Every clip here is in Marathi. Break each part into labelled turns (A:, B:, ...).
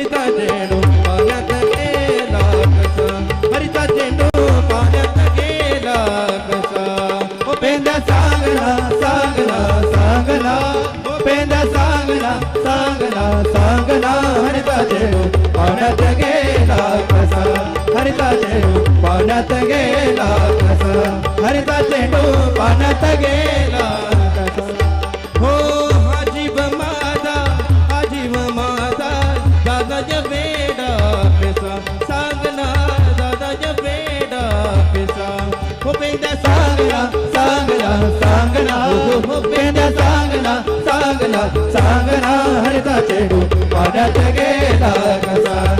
A: హరిత జేడు పాలత కేలా కసా హరిత జేడు పాలత కేలా కసా ఓ పేంద
B: సాగలా సాగలా సాగలా ఓ
A: పేంద
B: సాగలా సాగలా సాగలా హరిత జేడు పాలత కేలా కసా హరిత జేడు పాలత కేలా కసా
A: హరిత జేడు పాలత కేలా पेंड्या सांगला सांगला
B: सांगला. पेंड्या सांगला सांगला सांगला. हरता चेडू पाण्यात गेला कसा?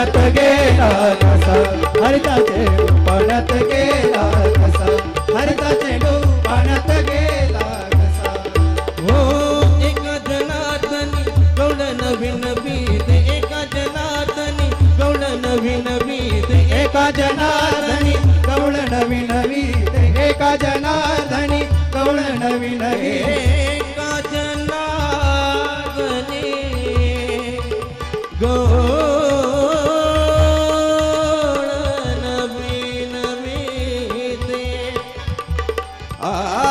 B: पाण्यात गेला कसा? हरिताचे पाण्यात गेला कसा? हरिताचे पाण्यात गेला कसा?
A: हो एका जनातनी गौड नवीन बीत एका जनातनी गौड नवीन बीत एका जनार्दनी
B: गौड नवीन बीत एका जनार्दनी गौड नवीन
A: एका जनार्दनी गौ Ah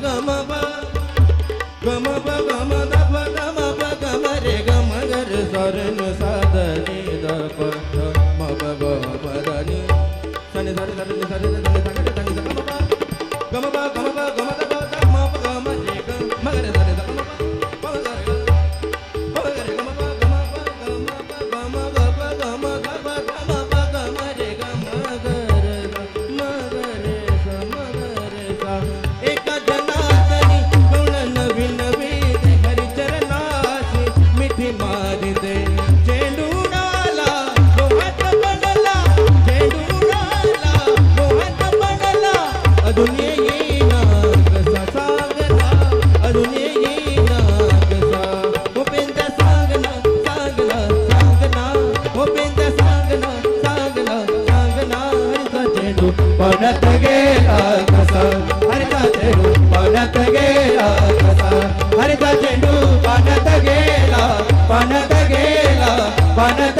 A: gama ba gama ba.
B: बनत गेला कसा? हरिता चेंडू बनत गेला कसा? हरिता चेंडू बनत गेला बनत गेला बनत